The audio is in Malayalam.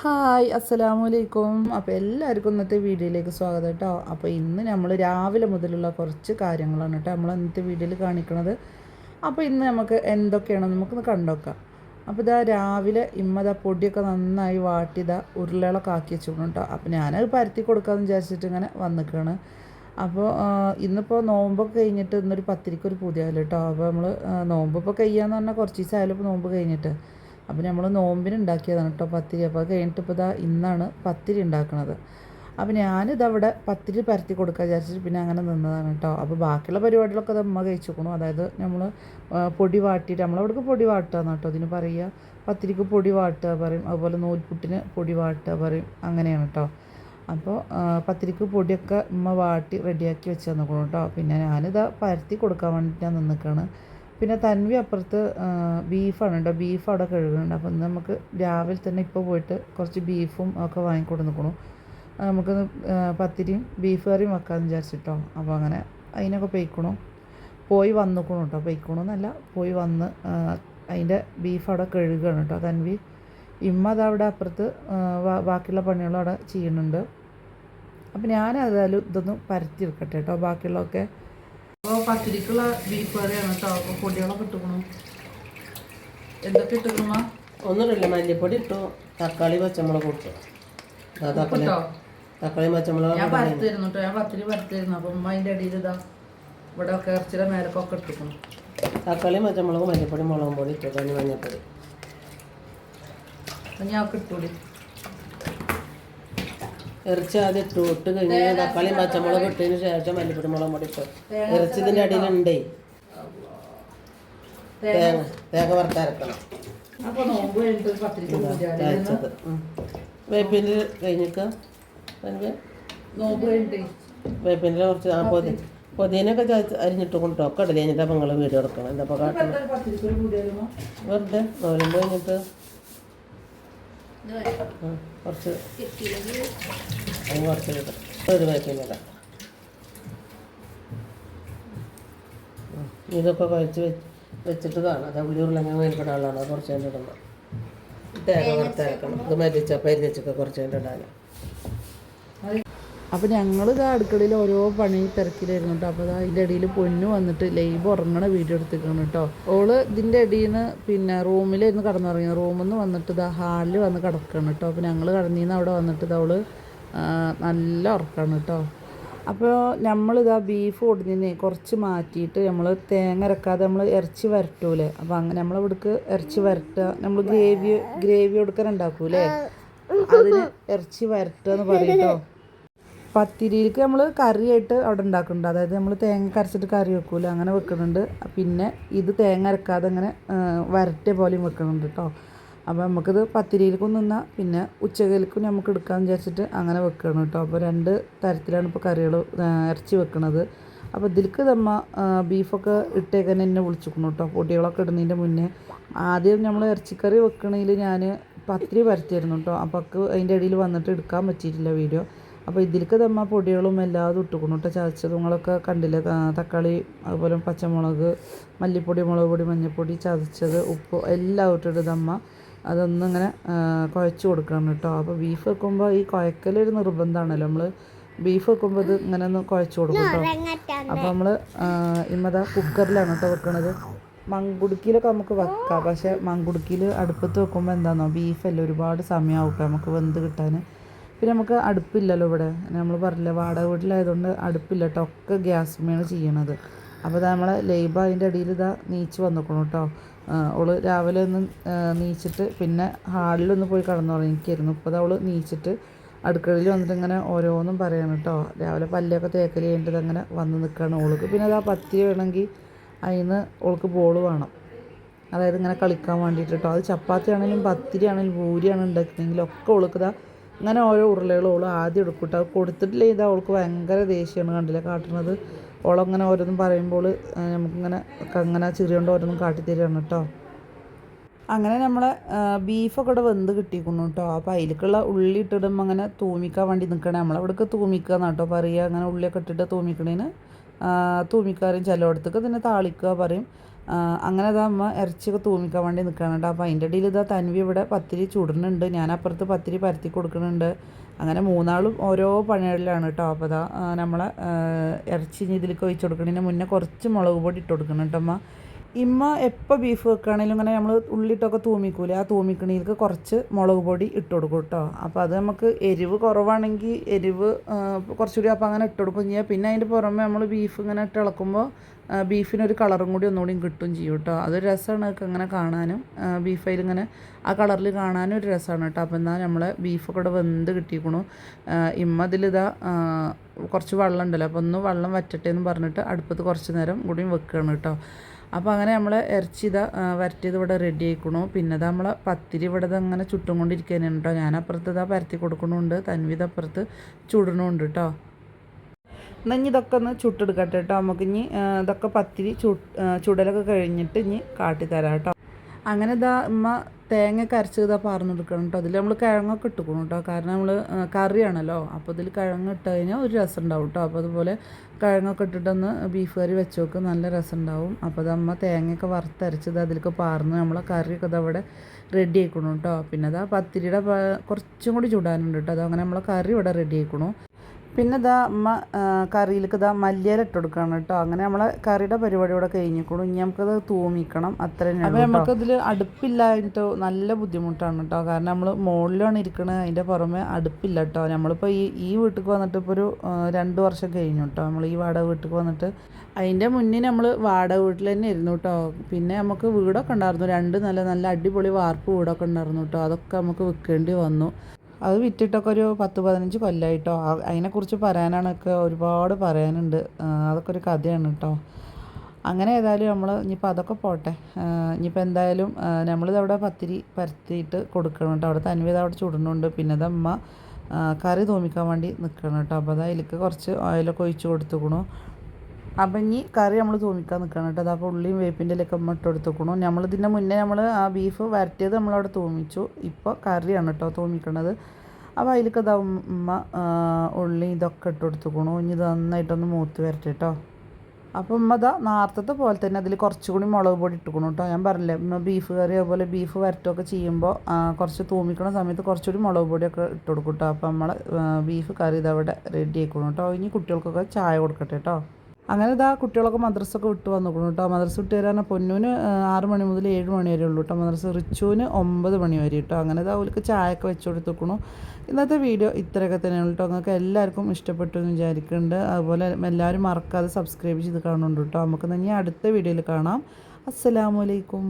ഹായ് അസ്സലാമു അലൈക്കും അപ്പോൾ എല്ലാവർക്കും ഇന്നത്തെ വീഡിയോയിലേക്ക് സ്വാഗതം കേട്ടോ അപ്പോൾ ഇന്ന് നമ്മൾ രാവിലെ മുതലുള്ള കുറച്ച് കാര്യങ്ങളാണ് കേട്ടോ നമ്മൾ ഇന്നത്തെ വീഡിയോയിൽ കാണിക്കുന്നത് അപ്പോൾ ഇന്ന് നമുക്ക് എന്തൊക്കെയാണോ നമുക്കൊന്ന് കണ്ടോക്കാം. അപ്പോൾ ഇതാ രാവിലെ ഇമ്മത പൊടിയൊക്കെ നന്നായി വാട്ടിയതാ ഉരുളകളൊക്കെ ആക്കി വെച്ചിട്ടുണ്ട് കേട്ടോ അപ്പോൾ ഞാനത് പരത്തി കൊടുക്കാമെന്ന് വിചാരിച്ചിട്ട് ഇങ്ങനെ വന്നിക്കാണ്. അപ്പോൾ ഇന്നിപ്പോൾ നോമ്പൊക്കെ കഴിഞ്ഞിട്ട് ഇന്നൊരു പത്തിരിക്കൊരു പുതിയാവില്ല കേട്ടോ അപ്പോൾ നമ്മൾ നോമ്പ് ഇപ്പോൾ കഴിയാന്ന് പറഞ്ഞാൽ കുറച്ച് ദിവസമായാലും ഇപ്പോൾ നോമ്പ് കഴിഞ്ഞിട്ട്. അപ്പോൾ നമ്മൾ നോമ്പിന് ഉണ്ടാക്കിയതാണ് കേട്ടോ പത്തിരി. അപ്പോൾ അത് കഴിഞ്ഞിട്ട് ഇപ്പോൾ ഇതാ ഇന്നാണ് പത്തിരി ഉണ്ടാക്കുന്നത് അപ്പോൾ ഞാനിതവിടെ പത്തിരി പരത്തി കൊടുക്കാൻ വിചാരിച്ചിട്ട് പിന്നെ അങ്ങനെ നിന്നതാണ് കേട്ടോ. അപ്പോൾ ബാക്കിയുള്ള പരിപാടികളൊക്കെ അത് അമ്മ കഴിച്ചോക്കണു. അതായത് നമ്മൾ പൊടി വാട്ടിയിട്ട് നമ്മളവിടേക്ക് പൊടി വാട്ടുകയെന്ന് കേട്ടോ. അതിന് പറയുക പത്തിരിക്ക് പൊടി വാട്ടുക പറയും. അതുപോലെ നൂൽപുട്ടിന് പൊടി വാട്ടുക പറയും. അങ്ങനെയാണ് കേട്ടോ. അപ്പോൾ പത്തിരിക്ക് പൊടിയൊക്കെ ഉമ്മ വാട്ടി റെഡിയാക്കി വെച്ച് തന്നിക്കണം കേട്ടോ. പിന്നെ ഞാനിത് പരത്തി കൊടുക്കാൻ വേണ്ടിയിട്ട് ഞാൻ നിന്നിക്കാണ്. പിന്നെ തൻവി അപ്പുറത്ത് ബീഫാണ് കേട്ടോ. ബീഫ് അവിടെ കഴുകുന്നുണ്ട്. അപ്പോൾ നമുക്ക് രാവിലെ തന്നെ ഇപ്പോൾ പോയിട്ട് കുറച്ച് ബീഫും ഒക്കെ വാങ്ങിക്കൊടുക്കണം നമുക്ക് പത്തിരിയും ബീഫ് കറിയും വെക്കാമെന്ന് വിചാരിച്ചിട്ടോ. അപ്പോൾ അങ്ങനെ അതിനൊക്കെ പൊയ്ക്കണു. പോയി വന്നിക്കണു കേട്ടോ. പൊയ്ക്കണു എന്നല്ല പോയി വന്ന് അതിന്റെ ബീഫ് അവിടെ കഴുകുകയാണ് കേട്ടോ തൻവി. ഇമ്മ അതവിടെ അപ്പുറത്ത് ബാക്കിയുള്ള പണികളും അവിടെ ചെയ്യുന്നുണ്ട്. അപ്പോൾ ഞാൻ ഏതായാലും ഇതൊന്ന് പരത്തി വെക്കട്ടെ കേട്ടോ. ബാക്കിയുള്ളതൊക്കെ അപ്പോൾ പത്തിരിക്കുള്ള ബീഫ് കറിയാണ് കേട്ടോ അപ്പോൾ പൊടികളൊക്കെ ഇട്ടുക്കണം എന്തൊക്കെ ഇട്ടുക്കണ ഒന്നുമില്ല. മല്ലിപ്പൊടി ഇട്ടു. തക്കാളി പച്ചമുളക് ഇട്ടു. തക്കാളി പച്ചമുളക് ഞാൻ പരത്തിരുന്നു കേട്ടോ ഞാൻ പത്തിരി പരത്തിരുന്നു അപ്പം ഉമ്മ അതിന്റെ അടിയിൽ ഇതാ ഇവിടെ ഒക്കെ ഇറച്ചിയുടെ മേലക്കൊക്കെ ഇട്ടിക്കണം തക്കാളി പച്ചമുളക് മല്ലിപ്പൊടി മുളകും പൊടി ഇട്ടു. തന്നെ മഞ്ഞപ്പൊടി ഞാൻ ഒക്കെ ഇട്ടൂടി ഇറച്ചി ആദ്യം ഇട്ടു ഇട്ട് കഴിഞ്ഞ് തക്കാളി പച്ചമുളക് ഇട്ടതിന് ശേഷം മല്ലിപ്പൊടി മുളക് പൊടി ഇട്ടു. ഇറച്ചി ഇതിന്റെ അടിയിലുണ്ടേ. തേങ്ങ. തേങ്ങ വറുത്തരക്കണം വേപ്പിന്റെ കഴിഞ്ഞിട്ട് വേപ്പിന്റെ കുറച്ച് ആ പൊതി. പൊതിനൊക്കെ ചതച്ച് അരിഞ്ഞിട്ട് കൊണ്ടോ ഒക്കെ ഇടൽ കഴിഞ്ഞിട്ട് അപ്പം നിങ്ങൾ വീട് എടുക്കണം എന്താ കാട്ടണം വെറുതെ നോലും കഴിഞ്ഞിട്ട്. കുറച്ച് അതിന് കുറച്ച് ഇടാം ഒരു ഉം. ഇതൊക്കെ കഴിച്ച് വെച്ച് വെച്ചിട്ട് കാണാം. അത് ഉള്ളി ഉരുളങ്ങ മേൽപ്പെടാനുള്ളതാണ് അത് കുറച്ച് കഴിഞ്ഞിട്ട് ഇടണം. കുറച്ച് തേക്കണം ഇത് മരിച്ച പരിചയൊക്കെ കുറച്ച് കഴിഞ്ഞിട്ട് ഇടാനാണ് അപ്പോൾ ഞങ്ങൾ ഇത് അടുക്കളയിൽ ഓരോ പണി തിരക്കിലായിരുന്നു കേട്ടോ. അപ്പോൾ അതിന്റെ ഇടയിൽ പൊന്നു വന്നിട്ട് ലൈവ് ഉറങ്ങണ വീഡിയോ എടുത്തിരിക്കണം കേട്ടോ. ഓൾ ഇതിന്റെ ഇടയിൽ നിന്ന് പിന്നെ റൂമിലായിരുന്നു കടന്നുറങ്ങിയത്. റൂമിൽ നിന്ന് വന്നിട്ട് ഇതാ ഹാളിൽ വന്ന് കിടക്കണം കേട്ടോ. അപ്പോൾ ഞങ്ങൾ കടന്നിന്ന് അവിടെ വന്നിട്ട് ഇതാ അവൾ നല്ല ഉറക്കാണ് കേട്ടോ. അപ്പോൾ നമ്മളിതാ ബീഫ് കൊടുന്നതിന് കുറച്ച് മാറ്റിയിട്ട് നമ്മൾ തേങ്ങ അരക്കാതെ നമ്മൾ ഇറച്ചി വരട്ടൂലേ? അപ്പോൾ അങ്ങനെ നമ്മളിവിടേക്ക് ഇറച്ചി വരട്ടുക നമ്മൾ ഗ്രേവി ഗ്രേവി കൊടുക്കാൻ ഉണ്ടാക്കൂലേ അതിന് ഇറച്ചി വരട്ടുക എന്ന് പറയും കേട്ടോ. പത്തിരിയിലേക്ക് നമ്മൾ കറിയായിട്ട് അവിടെ ഉണ്ടാക്കുന്നുണ്ട്. അതായത് നമ്മൾ തേങ്ങ കരച്ചിട്ട് കറി വെക്കൂല അങ്ങനെ വെക്കുന്നുണ്ട്. പിന്നെ ഇത് തേങ്ങ അരക്കാതെ അങ്ങനെ വരട്ടിയ പോലെയും വെക്കുന്നുണ്ട് കേട്ടോ അപ്പോൾ നമുക്കിത് പത്തിരിയിലേക്കും നിന്നാൽ പിന്നെ ഉച്ചകയിലേക്കും നമുക്ക് എടുക്കാമെന്ന് വിചാരിച്ചിട്ട് അങ്ങനെ വെക്കണം കേട്ടോ അപ്പോൾ രണ്ട് തരത്തിലാണ് ഇപ്പോൾ കറികൾ ഇറച്ചി വെക്കണത്. അപ്പോൾ ഇതിലേക്ക് നമ്മ ബീഫൊക്കെ ഇട്ടേക്കാൻ എന്നെ വിളിച്ചിരിക്കണം കേട്ടോ പൊടികളൊക്കെ ഇടുന്നതിന്റെ മുന്നേ ആദ്യം നമ്മൾ ഇറച്ചിക്കറി വെക്കണതിൽ ഞാൻ പത്തിരി പരത്തിയിരുന്നു കേട്ടോ അപ്പോൾ അതിന്റെ ഇടയിൽ വന്നിട്ട് എടുക്കാൻ പറ്റിയിട്ടില്ല വീഡിയോ. അപ്പോൾ ഇതിലേക്ക് തമ്മ പൊടികളും എല്ലാതും ഇട്ടുക്കണം കേട്ടോ നിങ്ങളൊക്കെ കണ്ടില്ലേ തക്കാളി അതുപോലെ പച്ചമുളക് മല്ലിപ്പൊടി മുളക് പൊടി മഞ്ഞൾപ്പൊടി ചതച്ചത് ഉപ്പ് എല്ലാം ഇട്ടിട്ട് തമ്മ അതൊന്നിങ്ങനെ കുഴച്ച് കൊടുക്കണം കേട്ടോ. അപ്പോൾ ബീഫ് വെക്കുമ്പോൾ ഈ കുഴക്കലൊരു നിർബന്ധമാണല്ലോ നമ്മൾ ബീഫ് വെക്കുമ്പോൾ ഇത് ഇങ്ങനെ ഒന്ന് കുഴച്ച് കൊടുക്കും കേട്ടോ. അപ്പോൾ നമ്മൾ ഇമ്മത കുക്കറിലാണ് കേട്ടോ വെക്കണത്. മങ്കുടുക്കിയിലൊക്കെ നമുക്ക് വെക്കാം. പക്ഷേ മങ്കുടുക്കിയിൽ അടുപ്പത്ത് വെക്കുമ്പോൾ എന്താണെന്നോ ബീഫല്ലേ ഒരുപാട് സമയമാവും നമുക്ക് വെന്ത് കിട്ടാൻ പിന്നെ നമുക്ക് അടുപ്പില്ലല്ലോ ഇവിടെ. നമ്മൾ പറഞ്ഞില്ല വാടക വീട്ടിലായതുകൊണ്ട് അടുപ്പില്ല കേട്ടോ ഒക്കെ ഗ്യാസ്മേണ് ചെയ്യണത്. അപ്പോൾ ഇതാ നമ്മളെ ലേബ അതിന്റെ അടിയിൽ ഇതാ നീച്ച് വന്നിക്കണം കേട്ടോ. അവൾ രാവിലെ ഒന്ന് നീച്ചിട്ട് പിന്നെ ഹാളിലൊന്ന് പോയി കിടന്നുറങ്ങിക്കായിരുന്നു. ഇപ്പോൾ അവൾ നീച്ചിട്ട് അടുക്കളയിൽ വന്നിട്ട് ഇങ്ങനെ ഓരോന്നും പറയണം കേട്ടോ. രാവിലെ പല്ലൊക്കെ തേക്കൽ കഴിഞ്ഞിട്ട് അങ്ങനെ വന്ന് നിൽക്കുകയാണ് ഓൾക്ക്. പിന്നെ അതാ പത്തി വേണമെങ്കിൽ അതിന് ഓൾക്ക് ബോൾ വേണം. അതായത് ഇങ്ങനെ കളിക്കാൻ വേണ്ടിയിട്ട് കേട്ടോ. അത് ചപ്പാത്തി ആണെങ്കിലും പത്തിരി ആണെങ്കിലും പൂരിയാണ് ഉണ്ടാക്കുന്നതെങ്കിലും ഒക്കെ ഓൾക്ക് ഇതാ അങ്ങനെ ഓരോ ഉരുളകൾ ഓൾ ആദ്യം എടുക്കൂട്ട. കേട്ടോ അത് കൊടുത്തിട്ടില്ല ഇത് അവൾക്ക് ഭയങ്കര ദേഷ്യമാണ് കണ്ടില്ല കാട്ടുന്നത് ഓളങ്ങനെ ഓരോന്നും പറയുമ്പോൾ നമുക്കിങ്ങനെ അങ്ങനെ ചിരിയോണ്ട് ഓരോന്നും കാട്ടിത്തരികയാണ് കേട്ടോ അങ്ങനെ നമ്മളെ ബീഫൊക്കെ ഇവിടെ വെന്ത് കിട്ടിക്കുന്നു കേട്ടോ അപ്പോൾ അതിലേക്കുള്ള ഉള്ളി ഇട്ടിടുമ്പോൾ അങ്ങനെ തൂമിക്കാൻ വേണ്ടി നിൽക്കണേ നമ്മളവിടേക്ക് തൂമിക്കുക എന്നാട്ടോ പറയുക അങ്ങനെ ഉള്ളിയൊക്കെ ഇട്ടിട്ട് തൂമിക്കണേന് തൂമിക്കാരും ചിലയിടത്തേക്ക് ഇതിനെ താളിക്കുക പറയും. അങ്ങനെ ഇതാ അമ്മ ഇറച്ചിയൊക്കെ തൂമിക്കാൻ വേണ്ടി നിൽക്കുകയാണ് കേട്ടോ അപ്പോൾ അതിന്റെ ഇടയിൽ ഇതാ തൻവി ഇവിടെ പത്തിരി ചുടുന്നുണ്ട്. ഞാൻ അപ്പുറത്ത് പത്തിരി പരത്തി കൊടുക്കുന്നുണ്ട്. അങ്ങനെ മൂന്നാളും ഓരോ പണികളിലാണ് കേട്ടോ അപ്പോൾ ആ, നമ്മളെ ഇറച്ചി ഇതിലേക്ക് ഒഴിച്ചു കൊടുക്കണതിന് മുന്നേ കുറച്ച് മുളക് പൊടി ഇട്ട് കൊടുക്കണം കേട്ടോ അമ്മ. ഇമ്മ എപ്പോൾ ബീഫ് വെക്കുകയാണെങ്കിലും ഇങ്ങനെ നമ്മൾ ഉള്ളിട്ടൊക്കെ തൂമിക്കൂലേ. ആ തൂമിക്കണിയിലേക്ക് കുറച്ച് മുളക് പൊടി ഇട്ട് കൊടുക്കും കേട്ടോ അപ്പോൾ അത് നമുക്ക് എരിവ് കുറവാണെങ്കിൽ എരിവ് കുറച്ചുകൂടി അപ്പോൾ അങ്ങനെ ഇട്ട് കൊടുക്കും ചെയ്യാം. പിന്നെ അതിന്റെ പുറമെ നമ്മൾ ബീഫ് ഇങ്ങനെ ഇട്ട് ഇളക്കുമ്പോൾ ബീഫിനൊരു കളറും കൂടി ഒന്നുകൂടി കിട്ടും ചെയ്യും കേട്ടോ അതൊരു രസമാണ് അങ്ങനെ കാണാനും. ബീഫ് അതിലിങ്ങനെ ആ കളറിൽ കാണാനും ഒരു രസമാണ് കേട്ടോ അപ്പോൾ എന്നാൽ നമ്മളെ ബീഫൊക്കെ ഇവിടെ വെന്ത് കിട്ടിയിരിക്കണു ഇമ്മ അതിലിതാ കുറച്ച് വെള്ളം ഉണ്ടല്ലോ. അപ്പോൾ ഒന്ന് വെള്ളം വറ്റട്ടെ എന്ന് പറഞ്ഞിട്ട് അടുപ്പത്ത് കുറച്ച് നേരം കൂടി വെക്കുകയാണ് കേട്ടോ അപ്പോൾ അങ്ങനെ നമ്മൾ ഇറച്ചി ഇതാ വരട്ടിയത് ഇവിടെ റെഡി ആയിക്കണു. പിന്നെ ഇതാ നമ്മളെ പത്തിരി ഇവിടെ അങ്ങനെ ചുട്ടും കൊണ്ടിരിക്കാനാണ് കേട്ടോ ഞാൻ അപ്പുറത്ത് ഇതാ പരത്തി കൊടുക്കണുണ്ട്. തൻവിത് അപ്പുറത്ത് ചുടണുണ്ട് കേട്ടോ എന്നാൽ ഇനി ഇതൊക്കെ ഒന്ന് ചുട്ടെടുക്കട്ടെ കേട്ടോ നമുക്ക് ഇനി ഇതൊക്കെ പത്തിരി ചു ചുടലൊക്കെ കഴിഞ്ഞിട്ട് ഇനി കാട്ടിത്തരാം കേട്ടോ അങ്ങനെ ഇതാ ഉമ്മ തേങ്ങ കരച്ച് ഇതാ പാർന്ന് എടുക്കണം കേട്ടോ അതിൽ നമ്മൾ കിഴങ്ങൊക്കെ ഇട്ടുക്കണം കേട്ടോ കാരണം നമ്മൾ കറിയാണല്ലോ. അപ്പോൾ ഇതിൽ കിഴങ്ങ് ഇട്ട് കഴിഞ്ഞാൽ ഒരു രസം ഉണ്ടാവും കേട്ടോ അപ്പോൾ അതുപോലെ കിഴങ്ങൊക്കെ ഇട്ടിട്ടൊന്ന് ബീഫ് കറി വെച്ച് നോക്ക് നല്ല രസം ഉണ്ടാവും അപ്പോൾ അത് അമ്മ തേങ്ങയൊക്കെ വറുത്തരച്ചത് അതിലേക്ക് പാർന്ന് നമ്മളെ കറിയൊക്കെ അതവിടെ റെഡി ആയിക്കണം കേട്ടോ പിന്നെ അതാ പത്തിരിയുടെ കുറച്ചും കൂടി ചൂടാനുണ്ട് കേട്ടോ അതങ്ങനെ നമ്മളെ കറി ഇവിടെ റെഡി ആയിക്കണു. പിന്നെ ഇതാ അമ്മ കറിയിലേക്ക് ഇതാ മല്ലിയില ഇട്ട് കൊടുക്കണം കേട്ടോ. അങ്ങനെ നമ്മളെ കറിയുടെ പരിപാടി ഇവിടെ കഴിഞ്ഞിക്കോളും ഇനി നമുക്കത് തൂമിക്കണം. അത്ര അപ്പോൾ നമുക്കതിൽ അടുപ്പില്ലായിട്ടോ നല്ല ബുദ്ധിമുട്ടാണ് കേട്ടോ കാരണം നമ്മൾ മുകളിലാണ് ഇരിക്കണത് അതിന്റെ പുറമെ അടുപ്പില്ല കേട്ടോ നമ്മളിപ്പോൾ ഈ ഈ വീട്ടിൽ വന്നിട്ട് ഇപ്പോൾ ഒരു രണ്ട് വർഷം കഴിഞ്ഞു കേട്ടോ നമ്മൾ ഈ വാടക വീട്ടിൽ വന്നിട്ട് അതിന്റെ മുന്നേ നമ്മൾ വാടക വീട്ടിൽ തന്നെ ഇരുന്നു കേട്ടോ പിന്നെ നമുക്ക് വീടൊക്കെ ഉണ്ടായിരുന്നു. രണ്ട് നല്ല നല്ല അടിപൊളി വാർപ്പ് വീടൊക്കെ ഉണ്ടായിരുന്നു കേട്ടോ അതൊക്കെ നമുക്ക് വിൽക്കേണ്ടി വന്നു. അത് വിറ്റിട്ടൊക്കെ ഒരു പത്ത് പതിനഞ്ച് കൊല്ലമായിട്ടോ അതിനെക്കുറിച്ച് പറയാനാണൊക്കെ ഒരുപാട് പറയാനുണ്ട്. അതൊക്കെ ഒരു കഥയാണ് കേട്ടോ അങ്ങനെ ഏതായാലും നമ്മൾ ഇനിയിപ്പോൾ അതൊക്കെ പോട്ടെ. ഇനിയിപ്പോൾ എന്തായാലും നമ്മളിത് അവിടെ പത്തിരി പരത്തിയിട്ട് കൊടുക്കണം കേട്ടോ അവിടെ തൻവിത അവിടെ ചുടുന്നുണ്ട്. പിന്നെ അതമ്മ കറി തോമിക്കാൻ വേണ്ടി നിൽക്കണം കേട്ടോ അപ്പോൾ അതായത് കുറച്ച് ഓയിലൊക്കെ ഒഴിച്ച് കൊടുത്തുക്കണു. അപ്പം ഇനി കറി നമ്മൾ തൂമിക്കാൻ നിൽക്കണം കേട്ടോ. അപ്പോൾ ഉള്ളിയും വേപ്പിന്റെ ഇലയൊക്കെ അമ്മ ഇട്ട് കൊടുത്തേക്കണു. നമ്മൾ ഇതിന്റെ മുന്നേ നമ്മൾ ആ ബീഫ് വരട്ടിയത് നമ്മളവിടെ തൂമിച്ചു. ഇപ്പോൾ കറിയാണ് കേട്ടോ തൂമിക്കണത്. അപ്പോൾ അതിലേക്ക് ഇതാ ഉമ്മ ഉള്ളി ഇതൊക്കെ ഇട്ട് കൊടുത്തുക്കണു. ഇനി ഇത് നന്നായിട്ടൊന്ന് മൂത്ത് വരട്ടെ കേട്ടോ. അപ്പോൾ ഉമ്മ ഇതാ നാർത്തത്തെ പോലെ തന്നെ അതിൽ കുറച്ചുകൂടി മുളക് പൊടി ഇട്ടുക്കണം കേട്ടോ. ഞാൻ പറഞ്ഞില്ലേ ഉമ്മ ബീഫ് കറി അതുപോലെ ബീഫ് വരട്ടുമൊക്കെ ചെയ്യുമ്പോൾ കുറച്ച് തൂമിക്കണ സമയത്ത് കുറച്ചുകൂടി മുളക് പൊടിയൊക്കെ ഇട്ട് കൊടുക്കും കേട്ടോ. അപ്പോൾ നമ്മൾ ബീഫ് കറി ഇതവിടെ റെഡി ആയിക്കണം കേട്ടോ. ഇനി കുട്ടികൾക്കൊക്കെ ചായ കൊടുക്കട്ടെ കേട്ടോ. അങ്ങനെ ഇതാ കുട്ടികളൊക്കെ മദ്രസൊക്കെ വിട്ട് വന്നിരിക്കണം കേട്ടോ മദ്രസ വിട്ട് വരാൻ പൊന്നൂന് ആറ് മണി മുതൽ ഏഴ് മണി വരെ ഉള്ളൂ കേട്ടോ മദ്രസ. റിച്ചുവിന് ഒമ്പത് മണി വരെ കേട്ടോ അങ്ങനെ ഇതാ അവർക്ക് ചായയൊക്കെ വെച്ച് കൊടുത്തേക്കണു. ഇന്നത്തെ വീഡിയോ ഇത്രയൊക്കെ തന്നെയാണ് കേട്ടോ നിങ്ങൾക്ക് എല്ലാവർക്കും ഇഷ്ടപ്പെട്ടു എന്ന് വിചാരിക്കുന്നുണ്ട്. അതുപോലെ എല്ലാവരും മറക്കാതെ സബ്സ്ക്രൈബ് ചെയ്ത് കാണുന്നുണ്ട് കേട്ടോ നമുക്ക് ഇനി അടുത്ത വീഡിയോയിൽ കാണാം. അസ്സലാമലൈക്കും